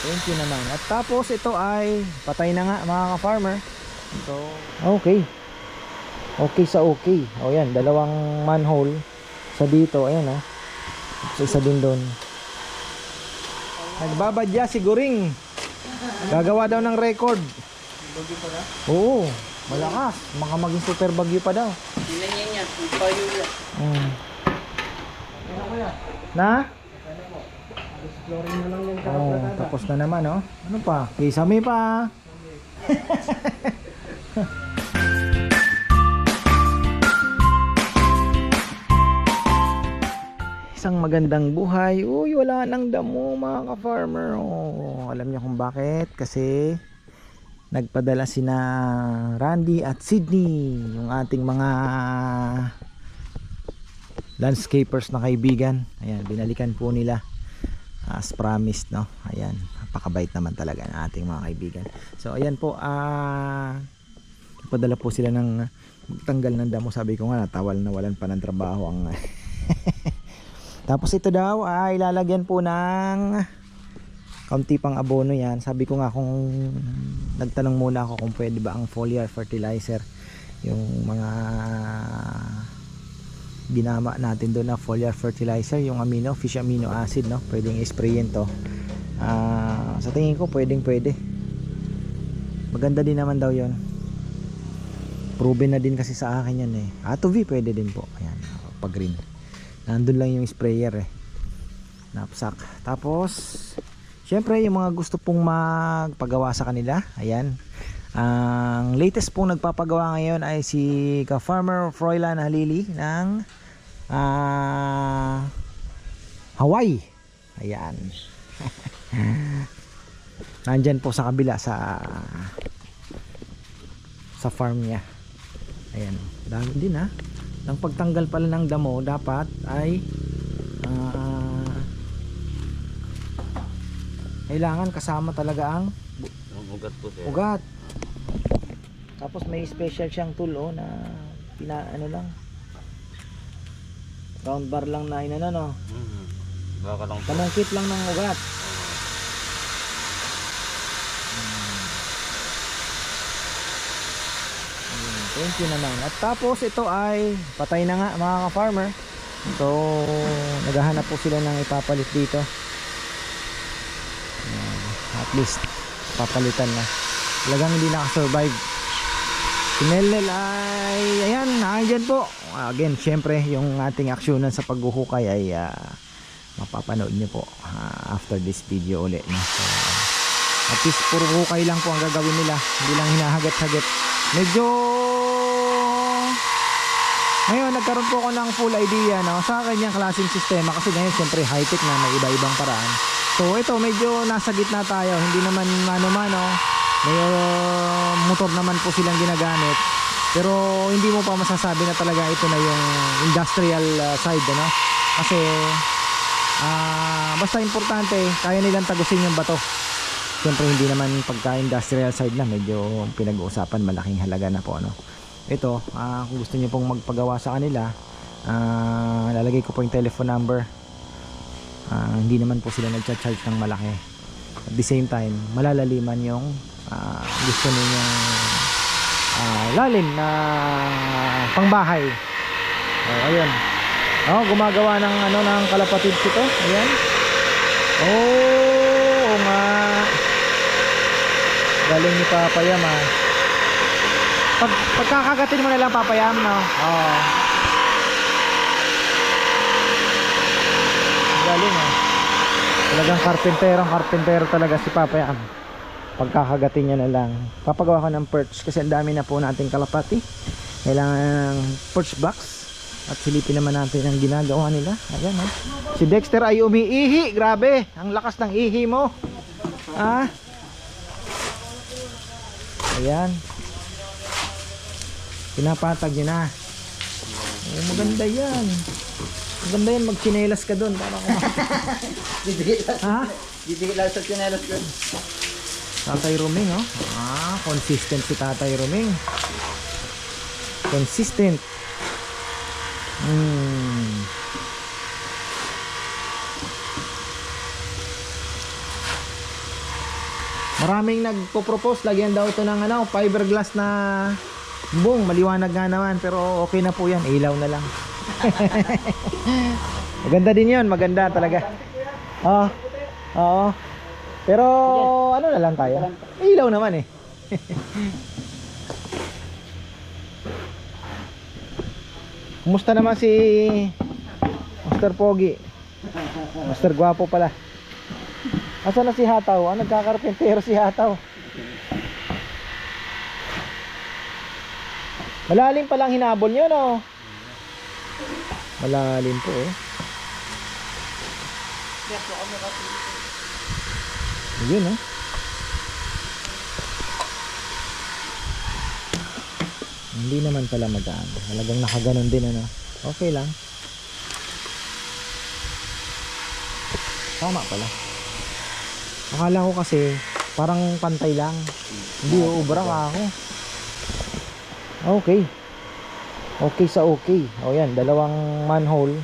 Thank you naman. At tapos ito ay patay na nga mga ka-farmer. So, okay. Okay sa okay. O yan, dalawang manhole sa dito. Ayan o. So, isa din doon. Nagbabadya si Guring. Gagawa daw ng record. Oo. Malakas. Baka maging super bagyo pa daw. Tingnan niya niya, payo niya. Mm. Na? Oh, tapos na naman, oh. Ano pa? Kisame pa. Isang magandang buhay. Uy, wala nang damo mga ka-farmer. Oh, alam niyo kung bakit? Kasi nagpadala sina Randy at Sydney, yung ating mga landscapers na kaibigan. Ayan, binalikan po nila as promised, no? Ayan, napakabait naman talaga ng ating mga kaibigan. So, ayan po, ah padala po sila ng tanggal ng damo. Sabi ko nga, natawal na walan pa ng trabaho ang Tapos ito daw ay lalagyan po ng kaunti pang abono yan. Sabi ko nga kung nagtanong muna ako kung pwede ba ang foliar fertilizer yung mga ginama natin doon na foliar fertilizer yung amino, fish amino acid no? Pwedeng isprayin to. Ah, sa tingin ko pwedeng pwede. Maganda din naman daw yon proven na din kasi sa akin yan eh. Ato V pwede din po. Ayan pag green. Nandun lang yung sprayer eh. Napsak. Tapos syempre yung mga gusto pong magpagawa sa kanila ayan. Ang latest pong nagpapagawa ngayon ay si ka-farmer Froilan Halili ng ah, Hawaii. Ayan. Nandyan po sa kabila sa sa farm niya. Ayan. Dami din ha ang pagtanggal pala ng damo dapat ay ah, kailangan kasama talaga ang Ugat po sir. ugat. Tapos may special siyang tool oh, na pina ano lang round bar lang na inano no? Mm-hmm. Baka lang po. panungkit lang ng ugat. Ayun, thank you naman. At tapos ito ay patay na nga mga ka-farmer. So naghahanap po sila ng ipapalit dito. Ayan, at least papalitan na. Talagang hindi nakasurvive. Si Melnel ay ayan nandiyan po again syempre yung ating aksyonan sa paghuhukay ay ah, mapapanood nyo po ah, after this video ulit no? so, at least puro hukay lang po ang gagawin nila hindi lang hinahagat-hagat. Medyo ngayon nagkaroon po ako ng full idea no, sa kanyang klaseng sistema kasi ngayon syempre high tech na may iba-ibang paraan. So ito medyo nasa gitna tayo hindi naman mano-mano may uh, motor naman po silang ginagamit pero hindi mo pa masasabi na talaga ito na yung industrial uh, side ano kasi ah basta importante kaya nilang tagusin yung bato Siyempre hindi naman pagka industrial side na medyo pinag-uusapan malaking halaga na po ano. Ito, ah, kung gusto niyo pong magpagawa sa kanila, ah, lalagay ko po yung telephone number. Ah, hindi naman po sila nagcha-charge ng malaki. At the same time, malalaliman yung ah, gusto ninyong ah, lalim na pangbahay. Oh, ayun. Oh, gumagawa ng ano ng kalapatid ito. Ayan. Oh, oo nga. Galing ni Papa Yam ah. Pag, pagkakagatin mo na lang Papa Yam, no? Oo. Galing ah. Talagang karpentero talaga si Papa Yam. Pagkakagatin niya na lang. Papagawa ko ng perch kasi ang dami na po nating kalapati. Kailangan ng perch box. At silipin naman natin ang ginagawa nila. Ayan oh. Si Dexter ay umiihi. Grabe. Ang lakas ng ihi mo. Ah. Ayan. Pinapatag niya na. Oh, maganda yan. Maganda yan. Magchinelas ka doon. Para lang. ha? Didikit lang sa chinelas ko. Tatay Ruming, oh. Ah, consistent si Tatay Ruming. Consistent. Hmm. Maraming nagpo-propose, lagyan daw ito ng ano, fiberglass na bung, maliwanag nga naman, pero okay na po yan, ilaw na lang. maganda din yun, maganda talaga. Oo. Oo. Pero ano na lang tayo? Ilaw naman eh. Kumusta naman si Master Pogi? Master Gwapo pala. Asa na si Hataw? Ah, nagkakarpentero si Hataw. Malalim pa lang hinabol nyo, no? Malalim po, oh. Yun, oh. Hindi naman pala magaan. Talagang nakaganon din, ano? Okay lang. Tama pala. Akala ko kasi parang pantay lang. Hindi, uubra ka ako. Okay. Okay sa okay. O yan, dalawang manhole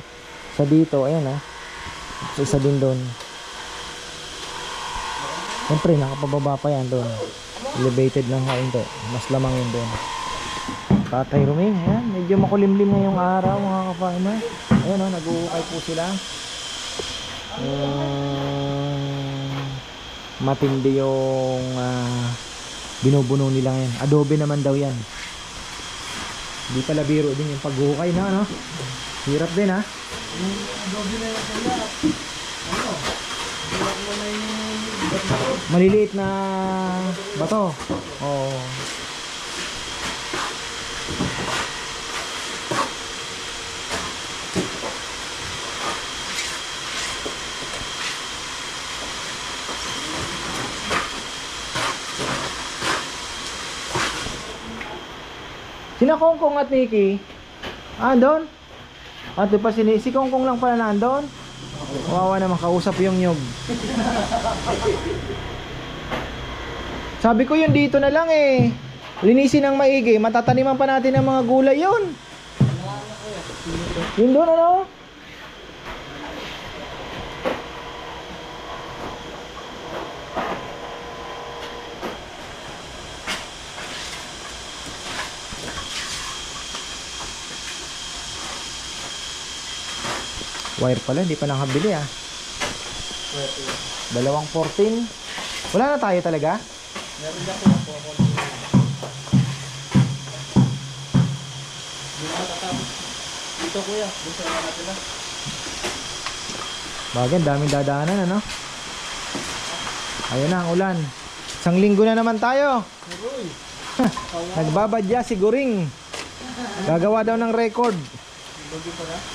sa dito. Ayan ah. Sa isa din doon. Siyempre, nakapababa pa yan doon. Elevated lang kaunti. Mas lamang yun doon. Tatay Ruming, ayan. Medyo makulimlim ngayong araw mga ka-farmer. Ayan o, nag-uukay po sila. Um, matindi yung ah, binubuno nila ngayon. Adobe naman daw yan. Hindi pala biro din yung paghukay na ano. Hirap din ha. Maliliit na bato. Oo. Sina Kongkong at Nikki? Ah, doon? At di pa si, si Kongkong lang pala nandun? Wawa naman, kausap yung nyog. Sabi ko yun dito na lang eh. Linisin ng maigi, matataniman pa natin ng mga gulay yun. Yun doon ano? Wire pala, hindi pa nakabili ah. Dalawang 14. Wala na tayo talaga? Dito kuya, gusto na natin na. Bagay, daming dadaanan ano? Ayun na ang ulan. Isang linggo na naman tayo. Nagbabadya si Guring. Gagawa daw ng record.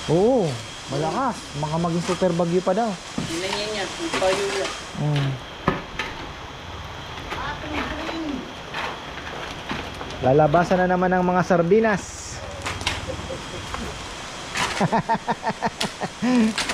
Oo, malakas. Baka maging super bagyo pa daw. Tingnan niya niya, payo niya. Mm. Lalabasan na naman ng mga sardinas.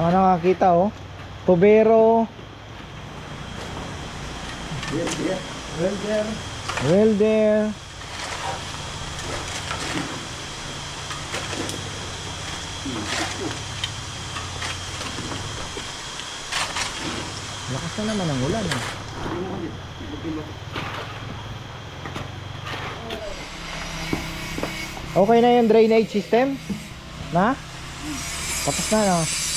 Saan ka nakakita oh? Tubero. Welder. Lakas na naman ang ulan ah. Okay na yung drainage system? Na? Tapos na no?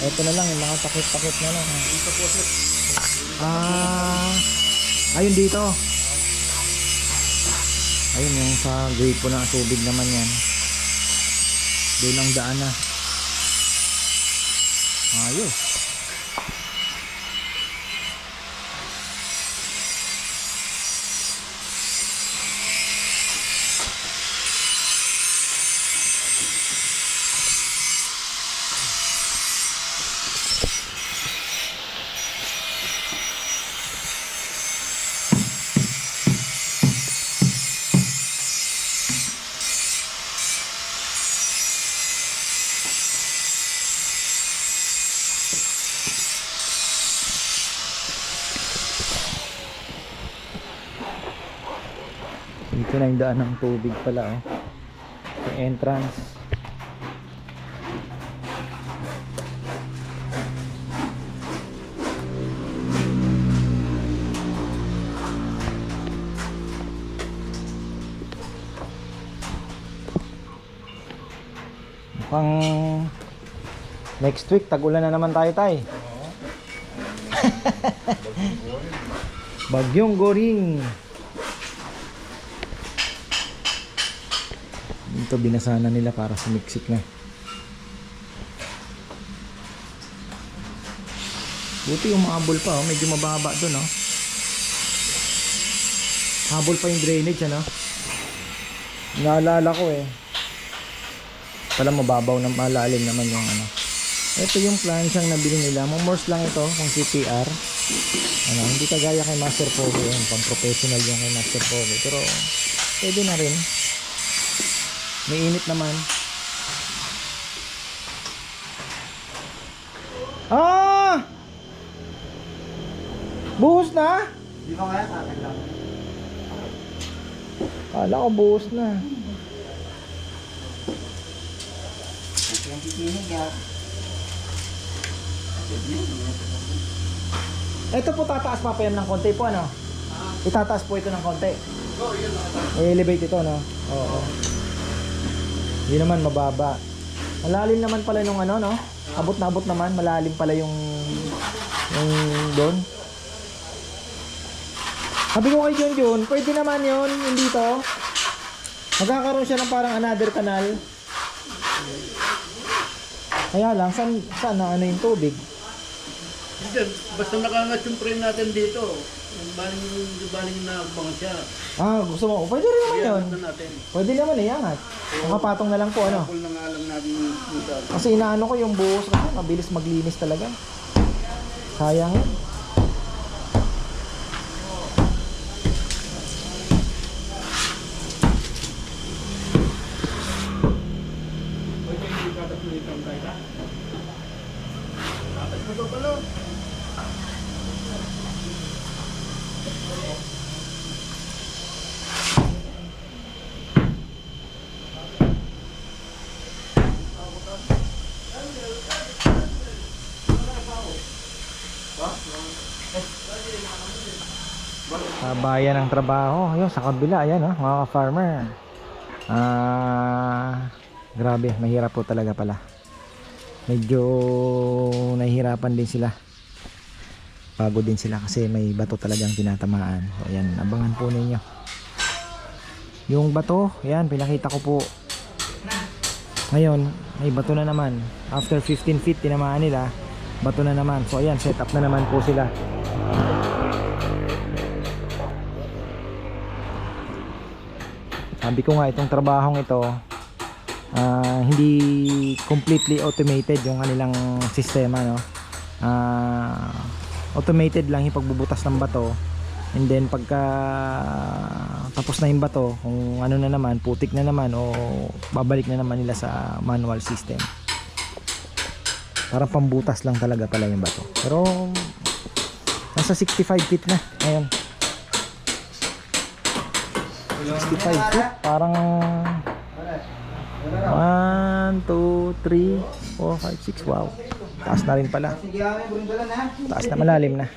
Ito na lang, yung mga takip-takip na lang. Ah, ayun dito. Ayun yung sa grade po ng tubig naman yan. Doon ang daan na. Ayos. Yung daan ng tubig pala oh. Yung entrance. Mukhang next week tag-ulan na naman tayo tay. Bagyong Goring. Ito binasana nila para sumiksik na. Buti umabol pa oh, medyo mababa doon oh. Habol pa yung drainage ano. Naalala ko eh. Pala mababaw na malalim naman yung ano. Ito yung planchang nabili nila. Momors lang ito kung CPR. Ano, hindi kagaya kay Master Pogo yun. Pang professional yung kay Master Pogo. Pero pwede na rin. May init naman. Ah! Buhos na? Di ba kaya tatag lang? Kala ko buhos na. Yung tikinig yan. Ito po tataas pa pa yan ng konti po ano? Itataas po ito ng konti. I-elevate ito no? Oo. Hindi naman mababa. Malalim naman pala nung ano no? Abot na abot naman, malalim pala yung yung doon. Sabi ko kay John John, pwede naman yun, hindi to. Magkakaroon siya ng parang another kanal. Kaya lang, saan, saan na ano yung tubig? Hindi, basta nakangat yung frame natin dito. Yung baling, yung baling na abang siya. Ah, gusto mo? Pwede rin naman yun. Iangat na natin. Pwede naman eh, angat. Nakapatong na lang po ano. Full na nga lang natin yung dito. Kasi inaano ko yung buhos kasi mabilis maglinis talaga. Sayang yun. Kabayan ng trabaho. Ayun, sa kabila, ayan oh, mga ka-farmer. Ah, grabe, mahirap po talaga pala. Medyo nahihirapan din sila. Pagod din sila kasi may bato talagang tinatamaan. Ayan, abangan po ninyo. Yung bato, ayan, pinakita ko po. Ngayon, may bato na naman. After 15 feet, tinamaan nila. Bato na naman. So, ayan, set up na naman po sila. Sabi ko nga itong trabahong ito ah, hindi completely automated yung kanilang sistema no. Ah, automated lang yung pagbubutas ng bato. And then pagka tapos na yung bato kung ano na naman putik na naman o babalik na naman nila sa manual system. Parang pambutas lang talaga pala yung bato. Pero nasa 65 feet na. Ngayon 65 feet parang 1, 2, 3, 4, 5, 6 wow. Taas na rin pala. Taas na malalim na.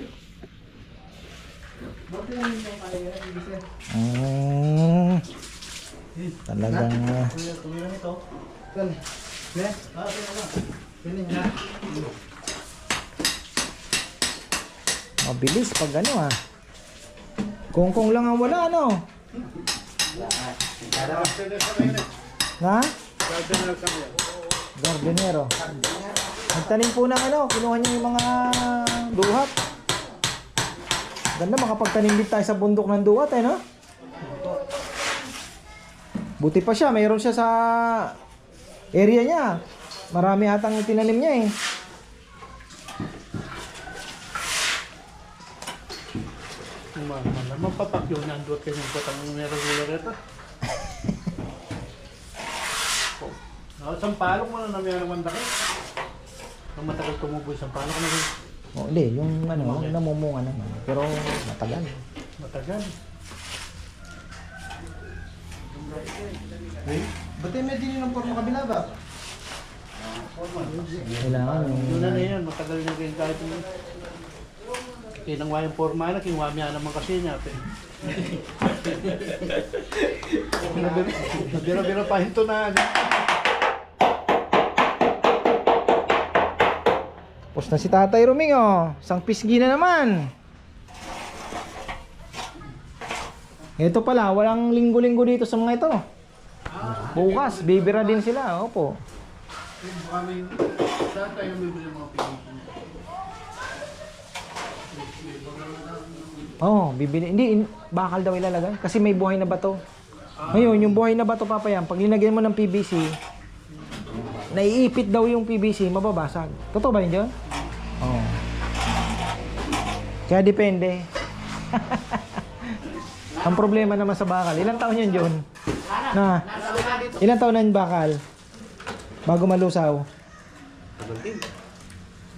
Mm, talagang uh, mabilis pag ano ah kung lang ang wala ano na Gardenero. Nagtanim po ng ano, kinuha niya yung mga duhat. Ganda, makapagtanim din tayo sa bundok ng duhat eh, no? Buti pa siya, mayroon siya sa area niya. Marami atang tinanim niya eh. Malamang papakyo na andot kayo ng batang meron gula rito. Oh, sampalok mo na namiyari ng daki. Nung matagal tumubo yung sampalok na rin. Oh, hindi, yung ano, yung namumunga naman. Pero matagal. Matagal. Ba't tayo may din ng forma kabila ba? Kailangan Yun yung... na na yan, matagal na rin kahit yung kinangwa yung forma na, kinuha niya naman kasi niya. Nabira-bira pa hinto na. Tapos na si Tatay Ruming oh. Isang pisgi na naman. Ito pala, walang linggo-linggo dito sa mga ito. Bukas, bibira din sila. Opo. Kami, saan tayo bibili ng Oh, bibili. Hindi, in- bakal daw ilalagay. Kasi may buhay na bato. Ngayon, yung buhay na bato papayam, pag linagyan mo ng PVC, naiipit daw yung PVC, mababasag. Totoo ba yun dyan? Oh. Kaya depende. Ang problema naman sa bakal, ilang taon yun, John? Na, ilang taon na yung bakal? Bago malusaw.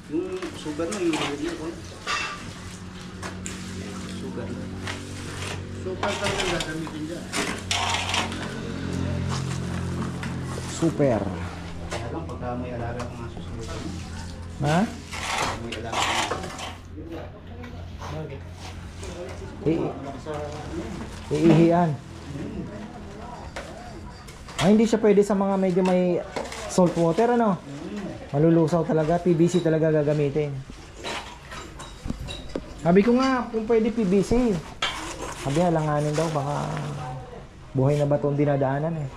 Yung sugar na, yung Super talaga gagamitin dyan. Super. Kaya lang pagka may alaga sa lupa mo. Ha? May alaga iihian. Ay, hindi siya pwede sa mga medyo may salt water, ano? Malulusaw talaga, PVC talaga gagamitin. Sabi ko nga, kung pwede PVC. Sabi, halanganin daw, baka buhay na ba itong dinadaanan eh.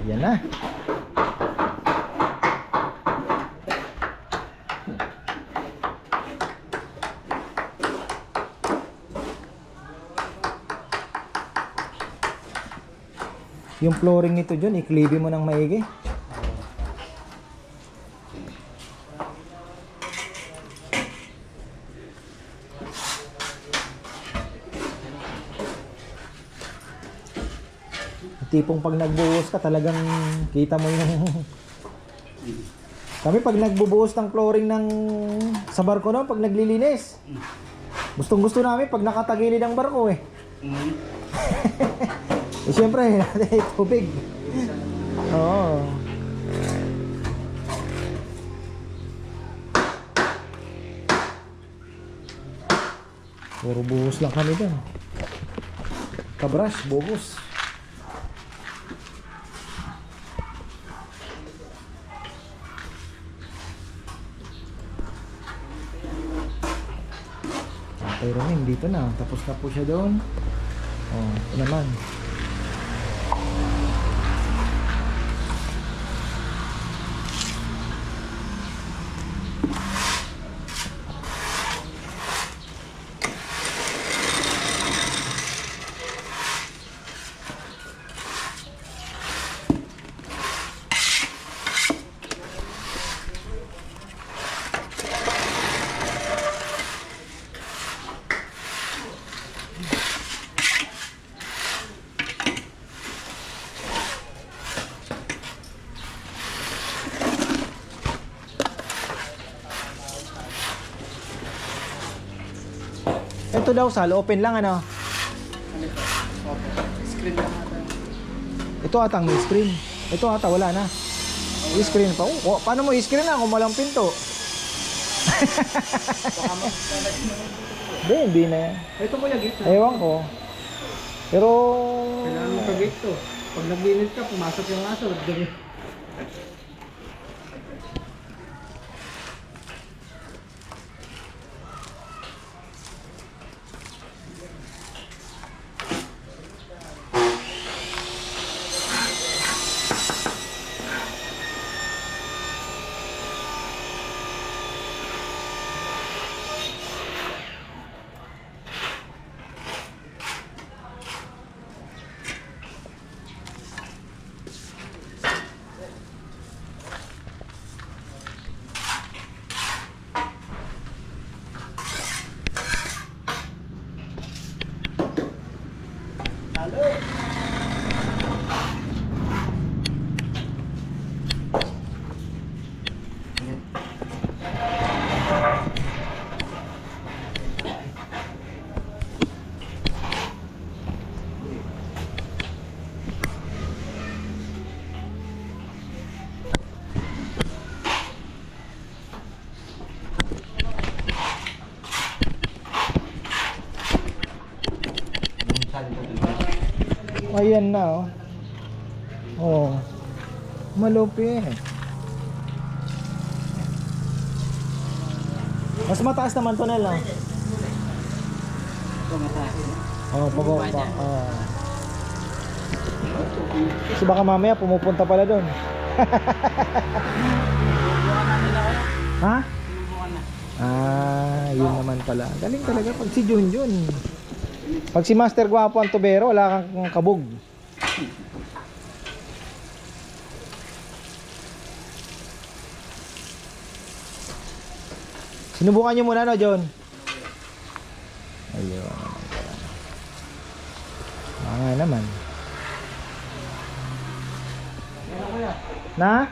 Ayan na. Yung flooring nito dyan, iklibi mo ng maigi. Tipong pag nagbuhos ka, talagang kita mo yung... Kami pag nagbubuhos ng flooring ng sa barko noon, pag naglilinis. Gustong gusto namin pag nakatagilid ang barko eh. Mm. Eh syempre, tubig. Oo. Puro buhos lang kami dyan. Kabras, buhos. Tatay Ronin, dito na. Tapos na po siya doon. Oh, naman. Daw sal, open lang ano. Screen lang ata. Ito atang may screen. Ito ata wala na. I-screen pa. Oh, paano mo i-screen na kung walang pinto? Hindi, hindi na yan. Ito ko yung gate. Ewan ko. Pero... Kailangan mo ka-gate to. Pag naglinis ka, pumasok yung aso. Ganyan. Ayan na oh. Oh. Malupit. Mas mataas naman to na lang. Oh, pag pa. Oh. Kasi baka mamaya pumupunta pala doon. ha? Ah, yun naman pala. Galing talaga pag si Junjun. Pag si Master Guapo ang tubero, wala kang kabog. Sinubukan nyo muna, no, John? Ayun. Mga naman. Na?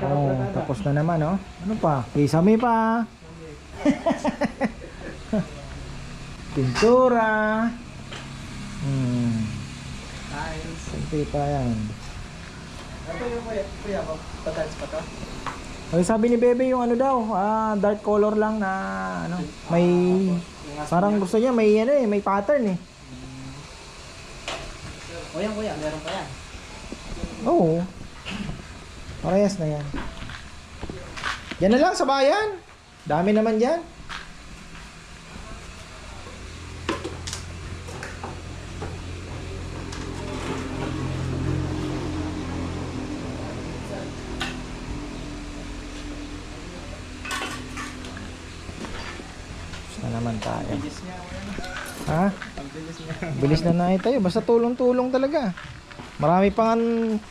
Oh, tapos na naman, oh. Ano pa? Kisame pa. Pintura. Hmm. Siyempre pa yan. Ito yung kuya, kuya, patals pa to? Ay, sabi ni Bebe yung ano daw, ah, dark color lang na ano, may parang gusto niya may ano eh, may pattern eh. O yan kuya, meron pa yan. Oo. Parehas na yan. Yan na lang sa bayan. Dami naman yan. Na naman tayo. Ha? Bilis na na tayo. Basta tulong-tulong talaga. Marami pang an-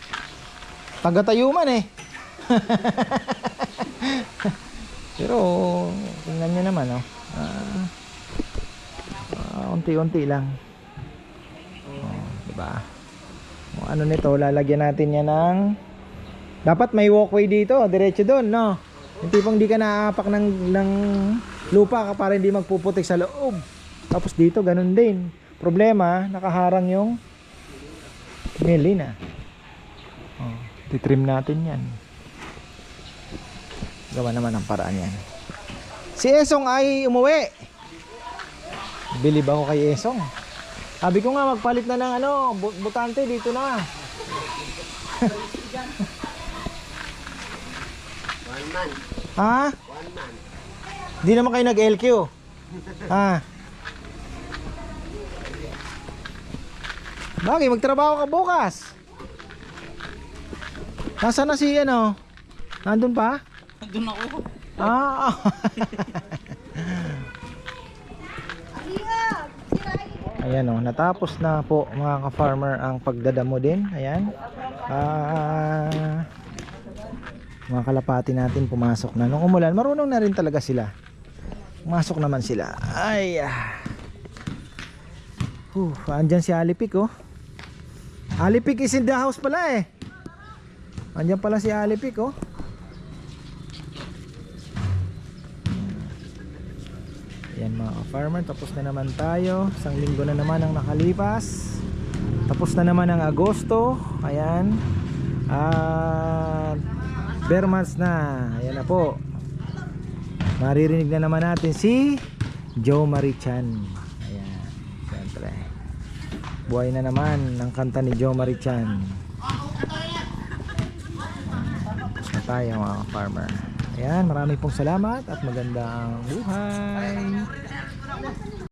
taga-tayuman eh. Pero tingnan nyo naman oh. Ah, ah, unti-unti lang. Oh, diba? O, ano nito, lalagyan natin yan ng dapat may walkway dito, diretso doon, no? Yung tipong di ka naapak ng, ng lupa ka para hindi magpuputik sa loob. Tapos dito, ganun din. Problema, nakaharang yung melina. Oh, titrim natin yan. Gawa naman ang paraan yan. Si Esong ay umuwi. Bilib ako kay Esong. Sabi ko nga magpalit na ng ano, bu- butante dito na. One man, Ha? one man. Di naman kayo nag-LQ. Ha? Bagay, magtrabaho ka bukas. Nasaan na si ano? Nandun pa? Doon ako. Ah. Ayan o, natapos na po mga ka-farmer ang pagdadamo din. Ayan. Ah, mga kalapati natin pumasok na. Nung umulan, marunong na rin talaga sila. Pumasok naman sila. Ay. ah. Huh, andyan si Alipik oh. Alipik is in the house pala eh. Andyan pala si Alipik oh. Yan mga ka-farmer, tapos na naman tayo. Isang linggo na naman ang nakalipas. Tapos na naman ang Agosto. Ayan. At bare na. Ayan na po. Maririnig na naman natin si Joe Marichan. Ayan. Siyempre. Buhay na naman ang kanta ni Joe Marichan. Na tayo mga farmer. Ayan, marami pong salamat at magandang buhay.